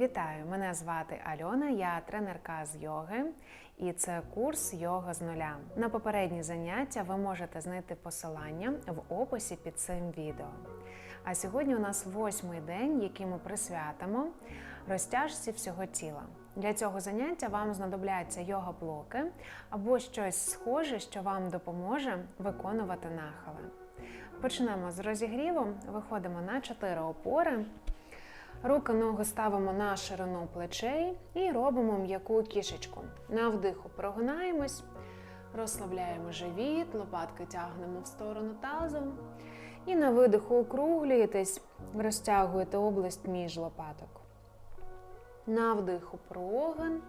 Вітаю! Мене звати Альона, я тренерка з йоги, і це курс йога з нуля. На попередні заняття ви можете знайти посилання в описі під цим відео. А сьогодні у нас восьмий день, який ми присвятимо розтяжці всього тіла. Для цього заняття вам знадобляться йога-блоки або щось схоже, що вам допоможе виконувати нахили. Почнемо з розігріву. Виходимо на 4 опори. Руки ноги ставимо на ширину плечей і робимо м'яку кішечку. На вдиху прогинаємось, розслабляємо живіт, лопатки тягнемо в сторону тазу. І на видиху округлюєтесь, розтягуєте область між лопаток. На вдиху прогин,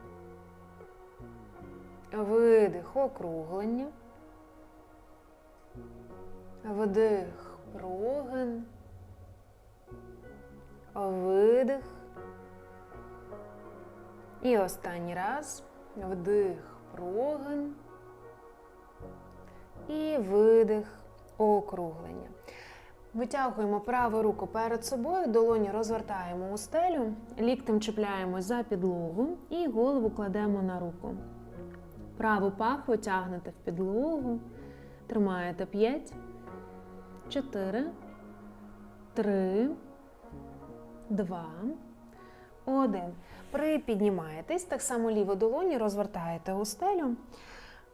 видих округлення, вдих прогин. Видих. І останній раз. Вдих, прогин. І видих, округлення. Витягуємо праву руку перед собою, долоні розвертаємо у стелю, ліктем чіпляємо за підлогу і голову кладемо на руку. Праву пахву тягнете в підлогу. Тримаєте 5, 4, 3, Два. Один. Припіднімаєтесь. Так само ліву долоні розвертаєте у стелю.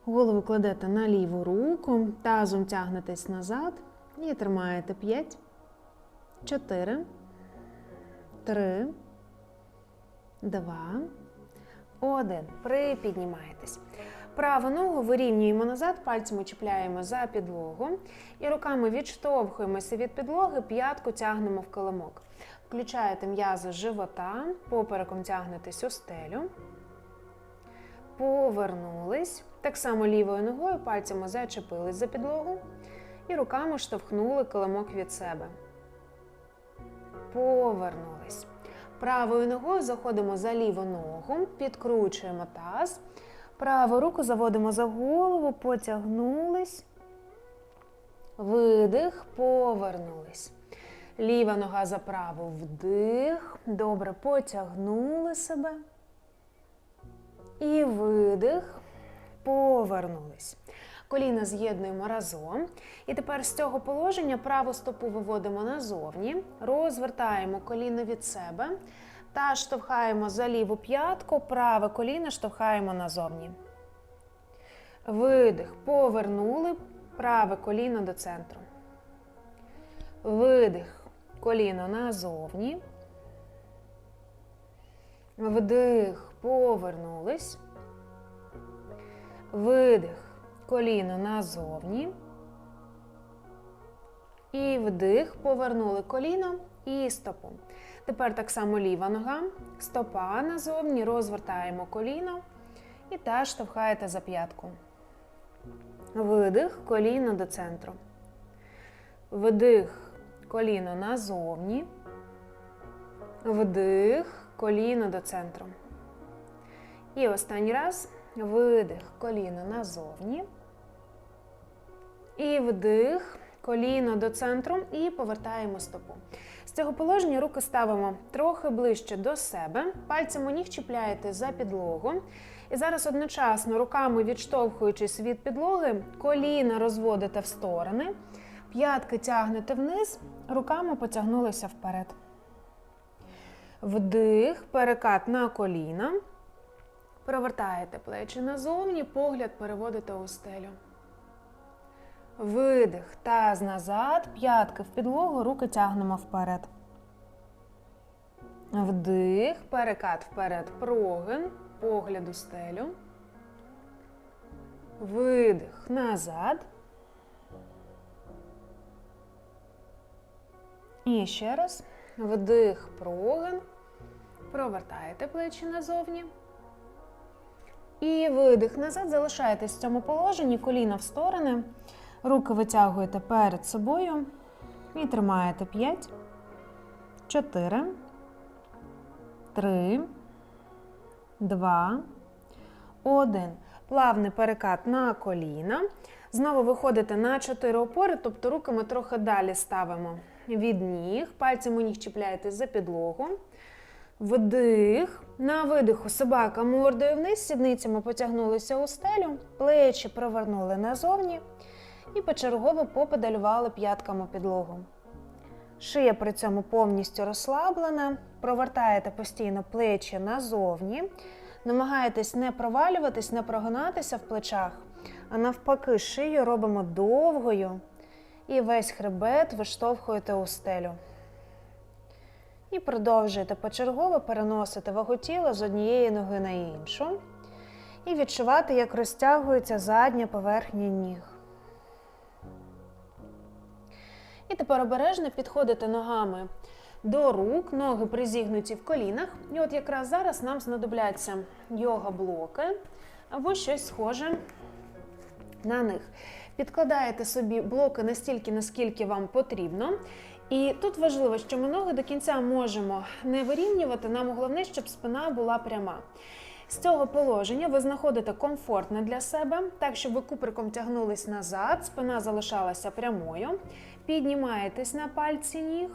Голову кладете на ліву руку. Тазом тягнетесь назад. І тримаєте 5, 4, 3, 2, 1. Припіднімаєтесь. Праву ногу вирівнюємо назад, пальцями чіпляємо за підлогу і руками відштовхуємося від підлоги, п'ятку тягнемо в килимок. Включаєте м'язи живота, попереком тягнетесь у стелю. Повернулись. Так само лівою ногою пальцями зачепились за підлогу і руками штовхнули килимок від себе. Повернулись. Правою ногою заходимо за ліву ногу, підкручуємо таз. Праву руку заводимо за голову, потягнулись. Видих, повернулись. Ліва нога за праву вдих. Добре, потягнули себе. І видих. Повернулись. Коліна з'єднуємо разом. І тепер з цього положення праву стопу виводимо назовні, розвертаємо коліно від себе та штовхаємо за ліву п'ятку, праве коліно штовхаємо назовні. Видих. Повернули праве коліно до центру. Видих. Коліно назовні. Вдих. Повернулись. Видих. Коліно назовні. І вдих. Повернули коліно і стопу. Тепер так само ліва нога, стопа назовні, розвертаємо коліно і теж штовхаєте за п'ятку. Видих, коліно до центру. Вдих, коліно назовні. Вдих, коліно до центру. І останній раз. Видих, коліно назовні. І вдих, коліно до центру і повертаємо стопу. З цього положення руки ставимо трохи ближче до себе, пальцем у ніг чіпляєте за підлогу. І зараз одночасно руками відштовхуючись від підлоги, коліна розводите в сторони, п'ятки тягнете вниз, руками потягнулися вперед. Вдих, перекат на коліна. Провертаєте плечі назовні, погляд переводите у стелю. Видих, таз назад, п'ятки в підлогу, руки тягнемо вперед. Вдих, перекат вперед, прогин, погляд у стелю. Видих назад. І ще раз. Вдих, прогин. Провертаєте плечі назовні. І видих назад. Залишаєтесь в цьому положенні, коліна в сторони. Руки витягуєте перед собою і тримаєте 5, 4, 3, 2, 1. Плавний перекат на коліна. Знову виходите на 4 опори, тобто руки ми трохи далі ставимо від ніг. Пальцем у ніг чіпляєте за підлогу. Вдих. На видиху собака мордою вниз, сідницями потягнулися у стелю, плечі провернули назовні і почергово попедалювали п'ятками підлогу. Шия при цьому повністю розслаблена, провертаєте постійно плечі назовні, намагаєтесь не провалюватись, не прогинатися в плечах, а навпаки, шию робимо довгою і весь хребет виштовхуєте у стелю. І продовжуєте почергово переносити вагу тіла з однієї ноги на іншу. І відчувати, як розтягується задня поверхня ніг. І тепер обережно підходите ногами до рук, ноги призігнуті в колінах. І от якраз зараз нам знадобляться йога-блоки або щось схоже на них. Підкладаєте собі блоки настільки, наскільки вам потрібно. І тут важливо, що ми ноги до кінця можемо не вирівнювати. Нам головне, щоб спина була пряма. З цього положення ви знаходите комфортне для себе, так, щоб ви куприком тягнулись назад, спина залишалася прямою. Піднімаєтесь на пальці ніг.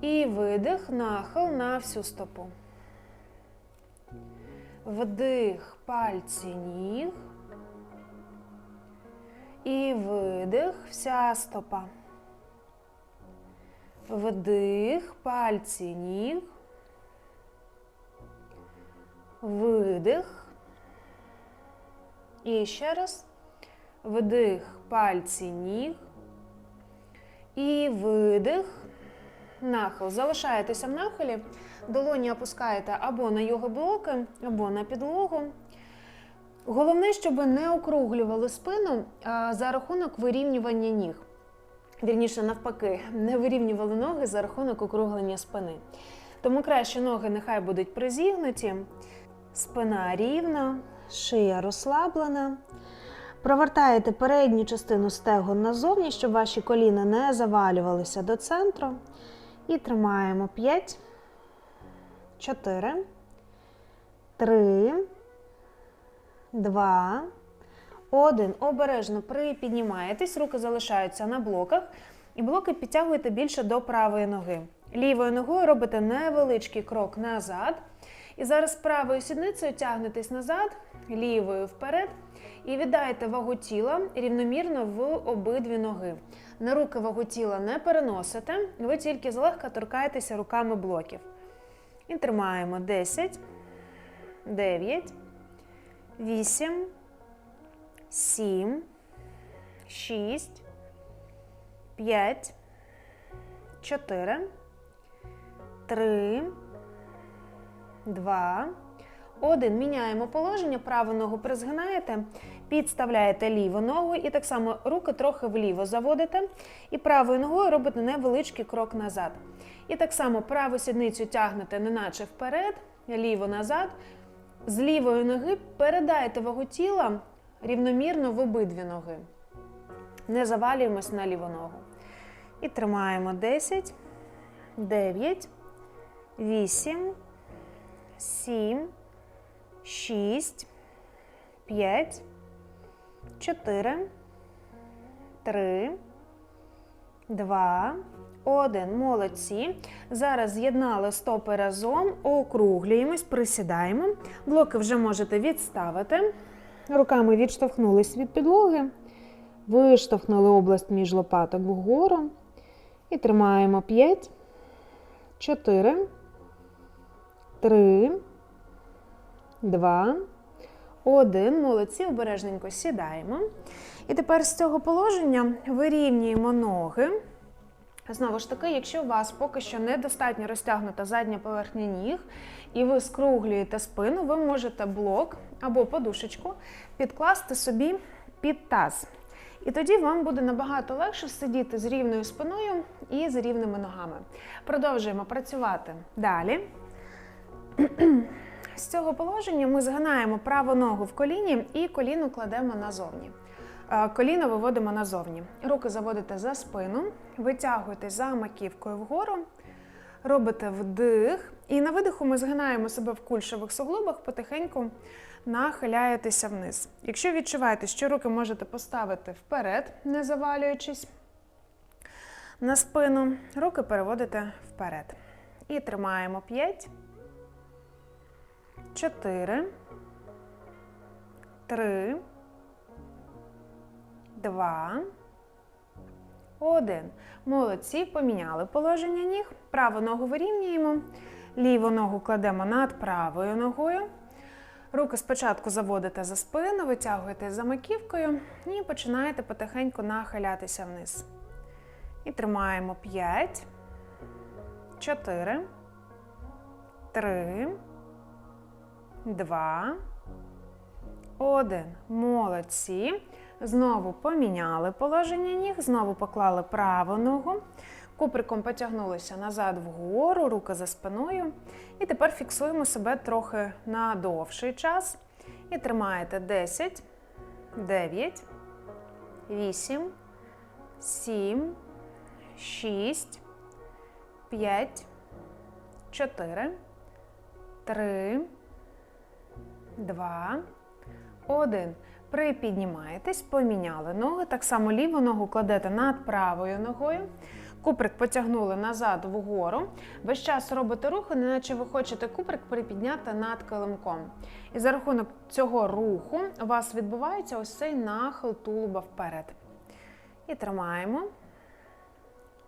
І видих, нахил на всю стопу. Вдих пальці ніг. І видих, вся стопа. Вдих, пальці ніг. Видих. І ще раз. Вдих, пальці ніг. І видих. Нахил. Залишаєтеся в нахилі. Долоні опускаєте або на його блоки, або на підлогу. Головне, щоб не округлювали спину за рахунок вирівнювання ніг. Вірніше, навпаки, не вирівнювали ноги за рахунок округлення спини. Тому краще ноги нехай будуть призігнуті, спина рівна, шия розслаблена. Провертаєте передню частину стегон назовні, щоб ваші коліна не завалювалися до центру. І тримаємо 5, 4, 3, 2, 1. Обережно припіднімаєтесь, руки залишаються на блоках. І блоки підтягуєте більше до правої ноги. Лівою ногою робите невеличкий крок назад. І зараз правою сідницею тягнетесь назад, лівою вперед. І віддаєте вагу тіла рівномірно в обидві ноги. На руки вагу тіла не переносите, ви тільки злегка торкаєтеся руками блоків. І тримаємо 10, 9, 8, 7, 6, 5, 4, 3, 2, 1. Міняємо положення, праву ногу призгинаєте, підставляєте ліву ногу і так само руки трохи вліво заводите. І правою ногою робите невеличкий крок назад. І так само праву сідницю тягнете, неначе вперед, ліво назад. З лівої ноги передайте вагу тіла рівномірно в обидві ноги. Не завалюємось на ліву ногу. І тримаємо 10, 9, 8, 7, 6, 5, 4, 3, 2, 1. Молодці. Зараз з'єднали стопи разом, округлюємось, присідаємо. Блоки вже можете відставити. Руками відштовхнулись від підлоги. Виштовхнули область між лопаток вгору. І тримаємо 5, 4, 3, 2, 1. Молодці, обережненько сідаємо. І тепер з цього положення вирівнюємо ноги. Знову ж таки, якщо у вас поки що недостатньо розтягнута задня поверхня ніг, і ви скруглюєте спину, ви можете блок або подушечку підкласти собі під таз. І тоді вам буде набагато легше сидіти з рівною спиною і з рівними ногами. Продовжуємо працювати далі. З цього положення ми згинаємо праву ногу в коліні і коліно кладемо назовні. Е, Коліно виводимо назовні. Руки заводите за спину, витягуєте за маківкою вгору, робите вдих. І на видиху ми згинаємо себе в кульшових суглобах, потихеньку нахиляєтеся вниз. Якщо відчуваєте, що руки можете поставити вперед, не завалюючись на спину, руки переводите вперед. І тримаємо 5, 4, 3, 2, 1. Молодці, поміняли положення ніг. Праву ногу вирівнюємо, ліву ногу кладемо над правою ногою. Руки спочатку заводите за спину, витягуєте за маківкою і починаєте потихеньку нахилятися вниз. І тримаємо 5, 4, 3, 2, 1. Молодці. Знову поміняли положення ніг, знову поклали праву ногу. Куприком потягнулися назад вгору, руки за спиною. І тепер фіксуємо себе трохи на довший час. І тримаєте 10, 9, 8, 7, 6, 5, 4, 3, 2, 1. Припіднімаєтесь, поміняли ноги. Так само ліву ногу кладете над правою ногою. Куприк потягнули назад вгору. Весь час робите рухи, неначе ви хочете куприк припідняти над килимком. І за рахунок цього руху у вас відбувається ось цей нахил тулуба вперед. І тримаємо.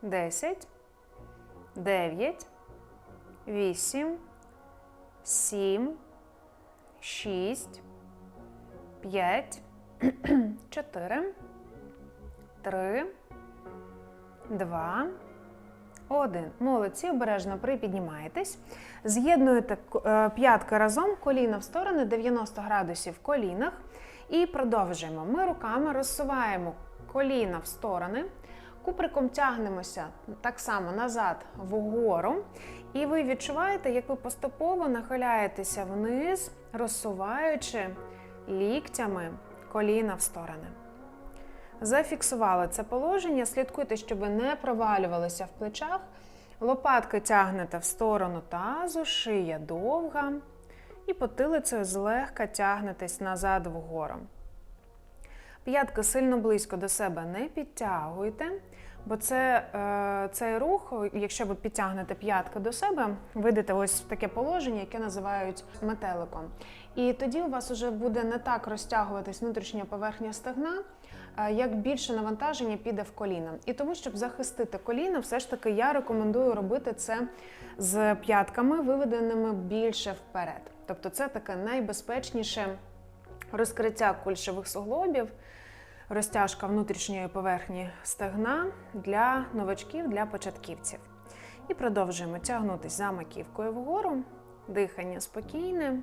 10, 9, 8, 7, 6, 5, 4, 3, 2, 1. Молодці, обережно припіднімаєтесь. З'єднуєте е, п'ятки разом, коліна в сторони, 90 градусів в колінах. І продовжуємо. Ми руками розсуваємо коліна в сторони. Куприком тягнемося так само назад вгору. І ви відчуваєте, як ви поступово нахиляєтеся вниз, розсуваючи ліктями коліна в сторони. Зафіксували це положення. Слідкуйте, щоб не провалювалися в плечах. Лопатки тягнете в сторону тазу, шия довга. І потилицею злегка тягнетесь назад вгору. П'ятки сильно близько до себе не підтягуйте, бо це, е, цей рух, якщо ви підтягнете п'ятки до себе, вийдете ось в таке положення, яке називають метеликом. І тоді у вас вже буде не так розтягуватись внутрішня поверхня стегна, е, як більше навантаження піде в коліна. І тому, щоб захистити коліна, все ж таки я рекомендую робити це з п'ятками, виведеними більше вперед. Тобто, це таке найбезпечніше розкриття кульшових суглобів, розтяжка внутрішньої поверхні стегна для новачків, для початківців. І продовжуємо тягнутися за маківкою вгору, дихання спокійне.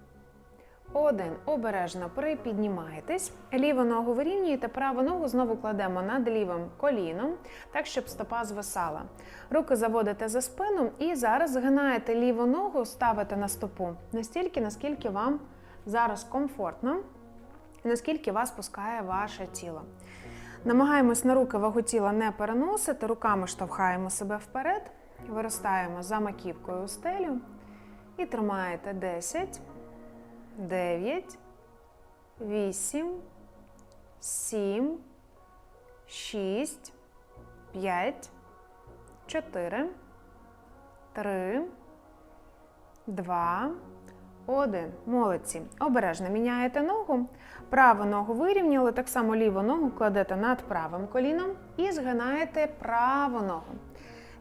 1. Обережно припіднімаєтесь. Ліву ногу вирівнюєте, праву ногу знову кладемо над лівим коліном, так, щоб стопа звисала. Руки заводите за спину і зараз згинаєте ліву ногу, ставите на стопу настільки, наскільки вам зараз комфортно, наскільки вас пускає ваше тіло. Намагаємось на руки вагу тіла не переносити, руками штовхаємо себе вперед, виростаємо за маківкою у стелю і тримаєте 10. 9, 8, 7, 6, 5, 4, 3, 2, 1. Молодці. Обережно міняєте ногу. Праву ногу вирівняли, так само ліву ногу кладете над правим коліном і згинаєте праву ногу.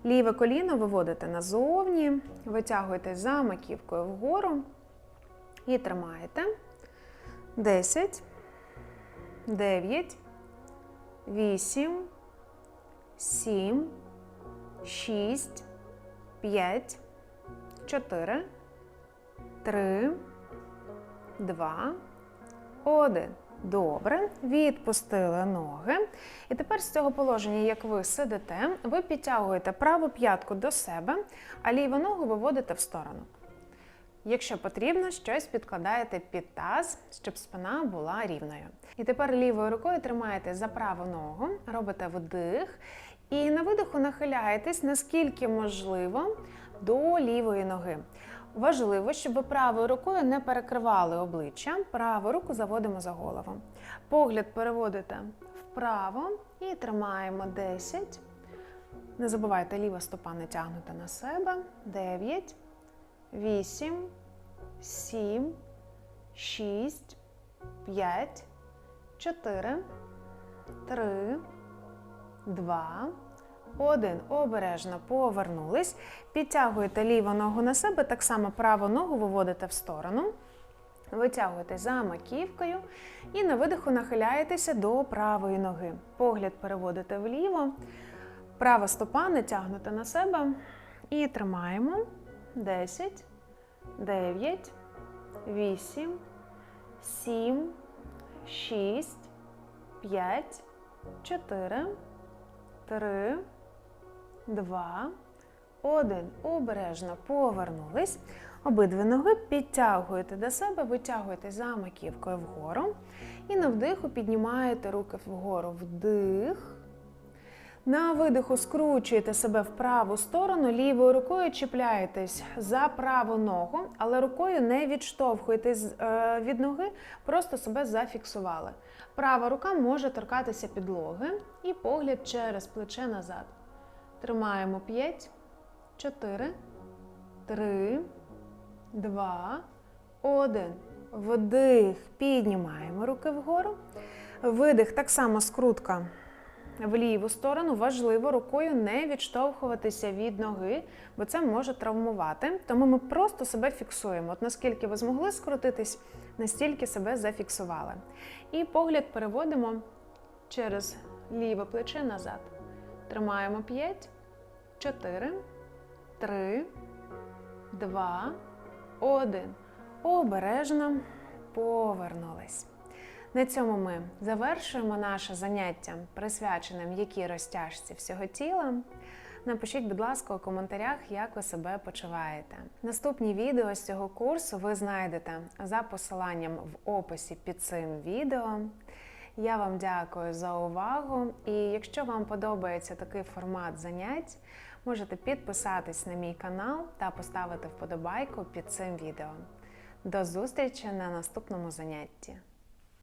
Ліве коліно виводите назовні, витягуєте за маківкою вгору. І тримаєте. 10, 9, 8, 7, 6, 5, 4, 3, 2, 1. Добре. Відпустили ноги. І тепер з цього положення, як ви сидите, ви підтягуєте праву п'ятку до себе, а ліву ногу виводите в сторону. Якщо потрібно, щось підкладаєте під таз, щоб спина була рівною. І тепер лівою рукою тримаєте за праву ногу, робите вдих. І на видиху нахиляєтесь, наскільки можливо, до лівої ноги. Важливо, щоб правою рукою не перекривали обличчя. Праву руку заводимо за голову. Погляд переводите вправо і тримаємо 10. Не забувайте, ліва стопа не тягнута на себе. 9, 8, 7, 6, 5, 4, 3, 2, 1. Обережно повернулись. Підтягуєте ліву ногу на себе, так само праву ногу виводите в сторону. Витягуєте за маківкою і на видиху нахиляєтеся до правої ноги. Погляд переводите вліво. Права стопа не тягнута на себе. І тримаємо. 10, 9, 8, 7, 6, 5, 4, 3, 2, 1. Обережно повернулись. Обидві ноги підтягуєте до себе, витягуєте за маківкою вгору. І на вдиху піднімаєте руки вгору. Вдих. На видиху скручуєте себе в праву сторону, лівою рукою чіпляєтесь за праву ногу, але рукою не відштовхуєтесь е, від ноги, просто себе зафіксували. Права рука може торкатися підлоги і погляд через плече назад. Тримаємо 5, 4, 3, 2, 1. Вдих, піднімаємо руки вгору. Видих, так само скрутка в ліву сторону. Важливо рукою не відштовхуватися від ноги, бо це може травмувати. Тому ми просто себе фіксуємо. От наскільки ви змогли скрутитись, настільки себе зафіксували. І погляд переводимо через ліве плече назад. Тримаємо 5, 4, 3, 2, 1. Обережно повернулись. На цьому ми завершуємо наше заняття, присвячене м'якій розтяжці всього тіла. Напишіть, будь ласка, у коментарях, як ви себе почуваєте. Наступні відео з цього курсу ви знайдете за посиланням в описі під цим відео. Я вам дякую за увагу. І якщо вам подобається такий формат занять, можете підписатись на мій канал та поставити вподобайку під цим відео. До зустрічі на наступному занятті!